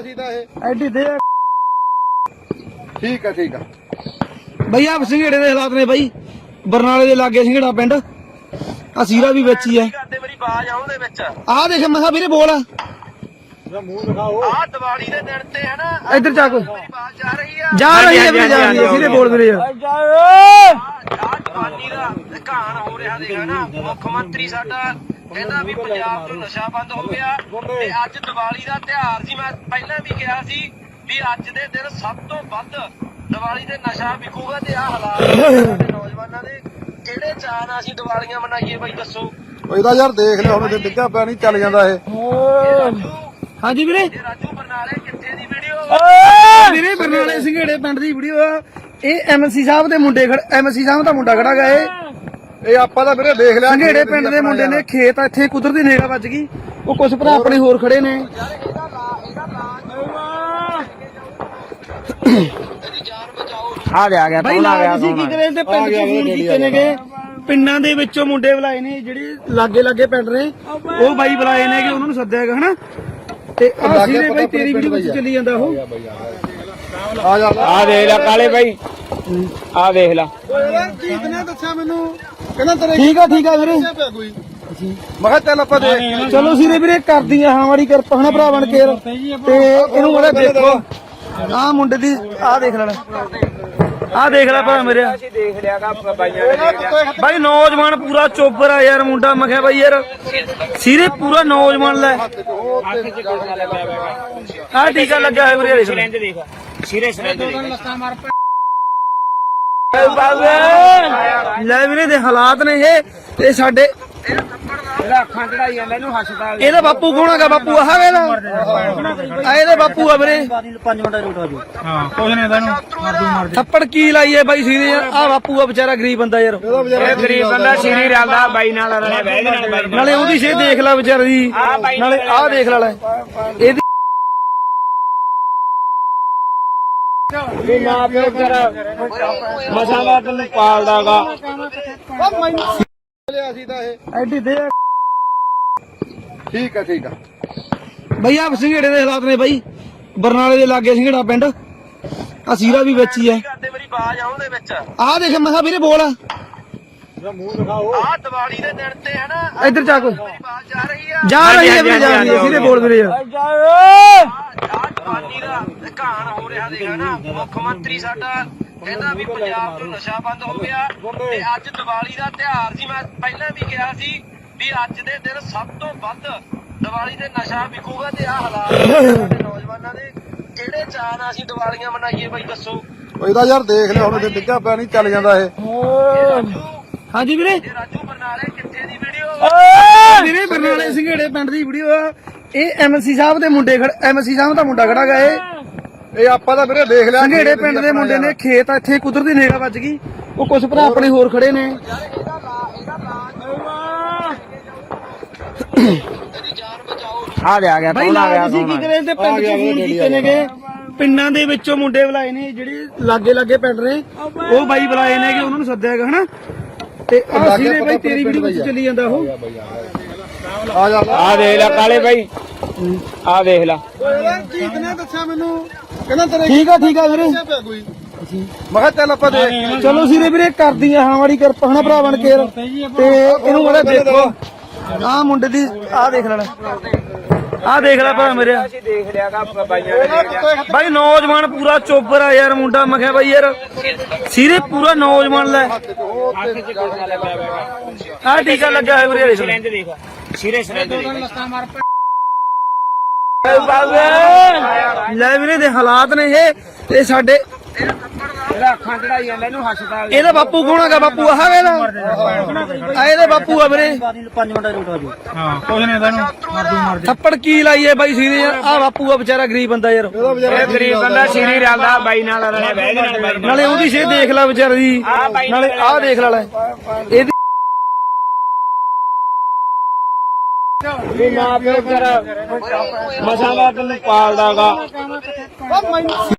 ਅਸੀਂ ਤਾਂ ਇਹ। ਐਡੀ ਦੇ ਠੀਕ ਆ ਠੀਕ ਆ। ਬਈ ਆ ਸਿੰਘੇੜੇ ਦੇ ਹਾਲਾਤ ਨੇ ਬਈ। ਬਰਨਾਲੇ ਦੇ ਲਾਗੇ ਸਿੰਘੇੜਾ ਪਿੰਡ। ਆ ਸੀਰਾ ਵੀ ਵਿੱਚ ਹੀ ਹੈ ਕਰਦੇ ਮੇਰੀ ਬਾਜ ਆਉਣ ਦੇ ਵਿੱਚ ਆਹ ਦੇਖ ਮਸਾ ਵੀਰੇ ਬੋਲ। ਆਹ ਦੀਵਾਲੀ ਦੇ ਦਿਨ ਤੇ ਹੈ ਨਾ ਇੱਧਰ ਜਾ ਕੋਈ। ਮੇਰੀ ਬਾਜ ਜਾ ਰਹੀ ਆ। ਜਾ ਰਹੀ ਹੈ ਵੀਰੇ ਜਾ ਰਹੀ ਹੈ ਸੀਰੇ ਬੋਲ ਵੀਰੇ। ਆਹ ਦੀਵਾਲੀ ਦਾ ਘਾਣ ਹੋ ਰਿਹਾ ਦੇਗਾ ਨਾ। ਮੁੱਖ ਮੰਤਰੀ ਸਾਡਾ ਕਹਿੰਦਾ ਵੀ ਪੰਜਾਬ ਤੋਂ ਨਸ਼ਾ ਬੰਦ ਹੋ ਗਿਆ ਤੇ ਅੱਜ ਦੀਵਾਲੀ ਦਾ ਤਿਉਹਾਰ ਸੀ। ਮੈਂ ਪਹਿਲਾਂ ਵੀ ਕਿਹਾ ਸੀ ਵੀ ਅੱਜ ਦੇ ਦਿਨ ਸਭ ਤੋਂ ਵੱਧ ਦੀਵਾਲੀ ਤੇ ਨਸ਼ਾ ਵਿਕੂਗਾ ਤੇ ਆਹ ਹਾਲਾਤ ਨੌਜਵਾਨਾਂ ਦੇ। ਕਿਹੜੇ ਨਾਲ ਅਸੀਂ ਦੀਵਾਲੀਆਂ ਮਨਾਈਏ ਬਾਈ ਦੱਸੋ? ਉਹ ਇਹਦਾ ਯਾਰ ਦੇਖ ਲਿਆ ਹੁਣ ਜੇ ਡਿੱਗਾ ਪਿਆ ਨਹੀਂ ਚੱਲ ਜਾਂਦਾ ਇਹ। ਹਾਂਜੀ ਵੀਰੇ। ਇਹ ਰਾਜੂ ਬਰਨਾਲੇ ਕਿੱਥੇ ਦੀ ਵੀਡੀਓ? ਵੀਰੇ ਬਰਨਾਲੇ ਸਿੰਘੇੜੇ ਪਿੰਡ ਦੀ ਵੀਡੀਓ ਆ। ਇਹ ਐਮਸੀ ਸਾਹਿਬ ਦੇ ਮੁੰਡੇ ਖੜ ਐਮਸੀ ਸਾਹਿਬ ਦਾ ਮੁੰਡਾ ਖੜਾ ਗਾ ਇਹ। ਇਹ ਆਪਾਂ ਤਾਂ ਵੀਰੇ ਦੇਖ ਲਿਆ ਸੰਘੇੜੇ ਪਿੰਡ ਦੇ ਮੁੰਡੇ ਨੇ ਖੇਤ ਆ ਇੱਥੇ ਕੁਦਰਤੀ ਨੇੜਾ ਵੱਜ ਗਈ। ਉਹ ਕੁਝ ਭਰਾ ਆਪਣੇ ਹੋਰ ਖੜੇ ਨੇ। ਆ ਗਿਆ ਆ ਗਿਆ ਬਾਈ ਗਿਆ ਤੁਸੀਂ ਕੀ ਕਰੇ? ਤੇ ਪਿੰਡ ਚ ਫੋਨ ਕੀਤੇ ਨੇਗੇ। ਪਿੰਡਾਂ ਦੇ ਵਿੱਚੋਂ ਮੁੰਡੇ ਬੁਲਾਏ ਨੇ ਜਿਹੜੇ ਲਾਗੇ ਲਾਗੇ ਪਿੰਡ ਨੇ। ਉਹ ਬਾਈ ਬੁਲਾਏ ਨੇ ਕਿ ਉਹਨਾਂ ਨੂੰ ਸੱਦਿਆ ਹੈਗਾ ਹਨਾ? ਤੇ ਆ ਸੀਰੇ ਬਾਈ ਤੇਰੀ ਵੀਡੀਓ ਵਿੱਚ ਚੱਲੀ ਜਾਂਦਾ ਉਹ। ਆ ਜਾ ਆ ਦੇਖ ਲੈ ਕਾਲੇ ਬਾਈ। ਆ ਦੇਖ ਲੈ। ਜੀਤ ਨੇ ਦੱਸਿਆ ਮੈਨੂੰ। ਕਹਿੰਦਾ ਤੇਰੇ ਠੀਕ ਆ ਠੀਕ ਆ ਵੀਰੇ। ਕੋਈ। ਮੈਂ ਕਿਹਾ ਚੱਲ ਆਪਾਂ ਦੇਖ ਚਲੋ ਸੀਰੇ ਵੀਰੇ ਕਰਦੀਆਂ ਹਾਂ ਮਾੜੀ ਕਿਰਪਾ ਹਨਾ ਭਰਾ ਬਣ ਕੇ। ਤੇ ਇਹਨੂੰ ਮੜਾ ਦੇਖੋ। ਆਹ ਮੁੰਡੇ ਦੀ ਆਹ ਦੇਖ ਲੈ। ਆਹ ਦੇਖ ਲੈ ਭਰਾ ਮੇਰੇ। ਅਸੀਂ ਦੇਖ ਲਿਆਗਾ ਬਾਈਆਂ ਨੇ ਦੇਖ ਲਿਆ। ਬਾਈ ਨੌਜਵਾਨ ਪੂਰਾ ਚੋਬਰ ਆ ਯਾਰ ਮੁੰਡਾ ਮੈਂ ਕਿਹਾ ਬਾਈ ਯਾਰ। ਸੀਰੇ ਪੂਰਾ ਨੌਜਵਾਨ ਲੈ। ਆਹ ਟੀਕਾ ਲੱਗਿਆ ਹੋਇਆ ਵੀਰੇ ਦੇਖ ਸਿਰੇ ਸਿਰੰਜ ਦੇਖ। ਲੈ ਵੀਰੇ ਦੇ ਹਾਲਾਤ ਨੇ ਇਹ ਤੇ ਸਾਡੇ ਇਹਦਾ ਅੱਖਾਂ ਚੜਾਈ ਜਾਂਦਾ ਇਹਨੂੰ ਹਸਪਤਾਲ ਇਹਦਾ ਬਾਪੂ ਕੌਣ ਹੈਗਾ? ਬਾਪੂ ਆਹ ਵੇਲਾ ਆ ਇਹਦੇ ਬਾਪੂ ਆ ਵੀਰੇ। ਥੱਪੜ ਕੀ ਲਾਈਏ ਬਾਈ ਸੀਰੇ ਯਾਰ? ਆ ਬਾਪੂ ਆ ਵਿਚਾਰਾ ਗਰੀਬ ਬੰਦਾ ਯਾਰ। ਇਹ ਗਰੀਬ ਬੰਦਾ ਸ਼ੀਰੀ ਰਲਦਾ ਬਾਈ ਨਾਲ ਉਹਦੀ ਸੇ ਦੇਖ ਲੈ ਵਿਚਾਰੀ ਨਾਲੇ ਆਹ ਦੇਖ ਲੈ ਲੈ। ਇਹਦੀ ਵੀ ਮਾਂ ਪਿਓ ਕਰ ਮਸਾਂ ਦਾ ਤੈਨੂੰ ਪਾਲਦਾਗਾ ਲਿਆ ਅਸੀਂ ਤਾਂ ਇਹ ਐਡੀ ਦੇ ਠੀਕ ਆ ਠੀਕ ਆ ਬਈ ਆ ਸਿੰਘੇੜੇ ਦੇ ਹਾਲਾਤ ਨੇ ਬਾਈ। ਬਰਨਾਲੇ ਦੇ ਲਾਗੇ ਸਿੰਘੇੜਾ ਪਿੰਡ। ਆ ਸੀਰਾ ਵੀ ਵਿੱਚ ਹੀ ਹੈ। ਕਰਦੇ ਮੇਰੀ ਬਾਜ ਵਿੱਚ। ਆਹ ਦੇਖ ਮਸਾ ਵੀਰੇ ਬੋਲ। ਦੀਵਾਲੀ ਦੇ ਦਿਨ ਤੇ ਹੈ ਨਾ ਇੱਧਰ ਜਾ ਕੋਈ। ਮੇਰੀ ਬਾਜ ਜਾ ਰਹੀ ਆ। ਜਾ ਰਹੀ ਹੈ ਵੀਰੇ ਜਾ ਰਹੀ ਹੈ। ਸੀਰੇ ਬੋਲ ਵੀਰੇ। ਯਾਰ ਦੀਵਾਲੀ ਦਾ ਘਾਣ ਹੋ ਰਿਹਾ ਨਾ। ਮੁੱਖ ਮੰਤਰੀ ਸਾਡਾ ਕਹਿੰਦਾ ਵੀ ਪੰਜਾਬ ਤੋਂ ਨਸ਼ਾ ਬੰਦ ਹੋ ਗਿਆ। ਤੇ ਅੱਜ ਦੀਵਾਲੀ ਦਾ ਤਿਉਹਾਰ ਸੀ ਮੈਂ ਪਹਿਲਾਂ ਵੀ ਕਿਹਾ ਸੀ ਵੀ ਅੱਜ ਦੇ ਦਿਨ ਸਭ ਤੋਂ ਵੱਧ ਦੀਵਾਲੀ ਤੇ ਨਸ਼ਾ ਵਿਕੂਗਾ ਤੇ ਆਹ ਹਾਲਾਤ ਸਾਡੇ ਨੌਜਵਾਨਾਂ ਦੇ। ਕਿਹੜੇ ਚਾਅ ਨਾਲ ਅਸੀਂ ਦੀਵਾਲੀਆਂ ਮਨਾਈਏ ਬਾਈ ਦੱਸੋ? ਇਹਦਾ ਯਾਰ ਦੇਖ ਹੁਣ ਜੇ ਡਿੱਗਾ ਪਿਆ ਨਹੀਂ ਚੱਲ ਜਾਂਦਾ ਇਹ। ਹਾਂਜੀ ਵੀਰੇ। ਇਹ ਰਾਜੂ ਬਰਨਾਲੇ ਕਿੱਥੇ ਦੀ ਵੀਡੀਓ ਵੀਰੇ ਬਰਨਾਲੇ ਸਿੰਘੇੜੇ ਪਿੰਡ ਦੀ ਵੀਡੀਓ ਆ। ਇਹ ਐਮਸੀ ਸਾਹਿਬ ਦੇ ਮੁੰਡੇ ਖੜ ਐਮਸੀ ਸਾਹਿਬ ਦਾ ਮੁੰਡਾ ਖੜਾ ਗਾ ਇਹ। ਇਹ ਆਪਾਂ ਤਾਂ ਵੀਰੇ ਦੇਖ ਲਿਆ ਸੰਘੇੜੇ ਪਿੰਡ ਦੇ ਮੁੰਡੇ ਨੇ ਖੇਤ ਆ ਇੱਥੇ ਕੁਦਰਤੀ ਨੇੜਾ ਵੱਜ ਗਈ। ਉਹ ਕੁਝ ਭਰਾ ਆਪਣੇ ਹੋਰ ਖੜੇ ਨੇ। ਆ ਗਿਆ ਆ ਗਿਆ ਕੌਣ ਆ ਗਿਆ ਤੁਸੀਂ ਕੀ ਕਰੇ ਤੇ ਪਿੰਡ ਚ ਫੋਨ ਕੀਤੇ ਨੇਗੇ? ਪਿੰਡਾਂ ਦੇ ਵਿੱਚੋਂ ਮੁੰਡੇ ਬੁਲਾਏ ਨੇ ਜਿਹੜੇ ਲਾਗੇ ਲਾਗੇ ਪਿੰਡ ਨੇ। ਉਹ ਬਾਈ ਬੁਲਾਏ ਨੇ ਕਿ ਉਹਨਾਂ ਨੂੰ ਸੱਦਿਆ ਹੈਗਾ ਹਨਾ? ਤੇ ਆ ਸੀਰੇ ਬਾਈ ਤੇਰੀ ਵੀਡੀਓ ਵਿੱਚ ਚੱਲੀ ਜਾਂਦਾ ਉਹ ਆ ਜਾ ਆ ਦੇਖ ਲੈ ਕਾਲੇ ਬਾਈ ਆ ਦੇਖ ਲੈ ਨੇ ਦੱਸਿਆ ਮੈਨੂੰ ਕਹਿੰਦਾ ਤੇਰੇ ਠੀਕ ਆ ਠੀਕ ਆ ਵੀਰੇ ਮੈਂ ਕਿਹਾ ਚੱਲ ਆਪਾਂ ਦੇਖ ਚਲੋ ਸੀਰੇ ਵੀਰੇ ਕਰਦੀਆਂ ਹਾਂ ਮਾੜੀ ਕਿਰਪਾ ਹਨਾ ਭਰਾ ਬਣ ਕੇ ਤੇ ਇਹਨੂੰ ਮੜਾ ਦੇਖੋ ਆਹ ਮੁੰਡੇ ਦੀ ਆਹ ਦੇਖ ਲੈ ਆਹ ਦੇਖ ਲੈ ਭਰਾ ਮੇਰੇ। ਅਸੀਂ ਦੇਖ ਲਿਆਗਾ ਬਾਈਆਂ ਨੇ ਦੇਖ ਲਿਆ। ਬਾਈ ਨੌਜਵਾਨ ਪੂਰਾ ਚੋਬਰ ਆ ਯਾਰ ਮੁੰਡਾ ਮੈਂ ਕਿਹਾ ਬਾਈ ਯਾਰ ਸੀਰੇ ਪੂਰਾ ਨੌਜਵਾਨ ਲੈ। ਆਹ ਟੀਕਾ ਲੱਗਿਆ ਹੋਇਆ ਵੀਰੇ ਦੇਖ ਸਿਰੇ ਸਿਰੰਜ ਦੇਖ ਲੈ। ਵੀਰੇ ਦੇ ਹਾਲਾਤ ਨੇ ਇਹ। ਤੇ ਸਾਡੇ ਇਹਦਾ ਅੱਖਾਂ ਚੜਾਈ ਜਾਂਦਾ ਇਹਨੂੰ ਹਸਪਤਾਲ ਇਹਦਾ ਬਾਪੂ ਕੌਣ ਹੈਗਾ? ਬਾਪੂ ਆਹ ਵੇਲਾ ਆ ਇਹਦੇ ਬਾਪੂ ਆ ਵੀਰੇ। ਥੱਪੜ ਕੀ ਲਾਈਏ ਬਾਈ ਸੀਰੇ ਯਾਰ ਆ ਬਾਪੂ ਆ ਵਿਚਾਰਾ ਗਰੀਬ ਬੰਦਾ ਯਾਰ। ਇਹ ਗਰੀਬ ਬੰਦਾ ਸ਼ੀਰੀ ਰਲਦਾ ਬਾਈ ਨਾਲ ਰਲਿਆ ਬਹਿ ਨਾਲ ਬਾਈ ਨਾਲ। ਨਾਲੇ ਉਹਦੀ ਸੇ ਦੇਖ ਲੈ ਵਿਚਾਰੀ। ਨਾਲੇ ਆਹ ਦੇਖ ਲੈ ਲੈ। ਇਹਦੀ ਮਾਂ ਪਿਓ ਕਰ ਮਸਾਂ ਦਾ ਤੈਨੂੰ ਪਾਲਦਾਗਾ